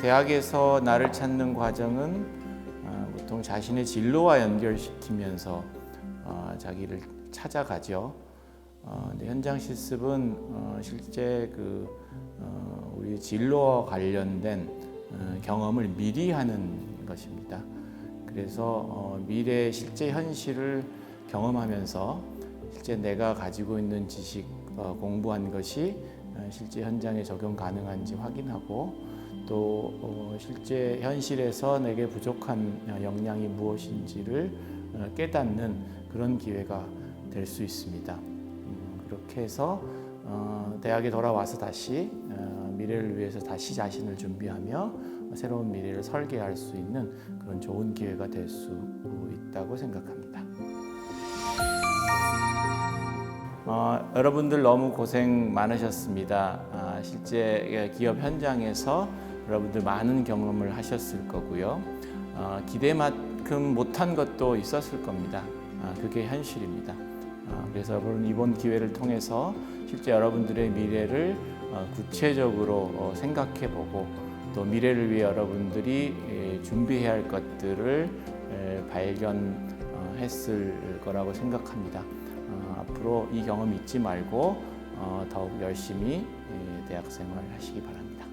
대학에서 나를 찾는 과정은 어, 보통 자신의 진로와 연결시키면서 어, 자기를 찾아가죠. 어, 현장 실습은 어, 실제 그 어, 우리 진로와 관련된 어, 경험을 미리 하는 것입니다. 그래서 어, 미래 실제 현실을 경험하면서 실제 내가 가지고 있는 지식 어, 공부한 것이 어, 실제 현장에 적용 가능한지 확인하고 또 어, 실제 현실에서 내게 부족한 어, 역량이 무엇인지를 어, 깨닫는 그런 기회가 될 수 있습니다. 음, 그렇게 해서 어, 대학에 돌아와서 다시 어, 미래를 위해서 다시 자신을 준비하며 새로운 미래를 설계할 수 있는 그런 좋은 기회가 될 수 있다고 생각합니다. 어, 여러분들 너무 고생 많으셨습니다. 아, 실제 기업 현장에서 여러분들 많은 경험을 하셨을 거고요. 어, 기대만큼 못한 것도 있었을 겁니다. 아, 그게 현실입니다. 아, 그래서 이번 기회를 통해서 실제 여러분들의 미래를 어, 구체적으로 어, 생각해보고 또 미래를 위해 여러분들이 에, 준비해야 할 것들을 에, 발견했을 거라고 생각합니다. 어, 앞으로 이 경험 잊지 말고 어, 더욱 열심히 에, 대학 생활 하시기 바랍니다.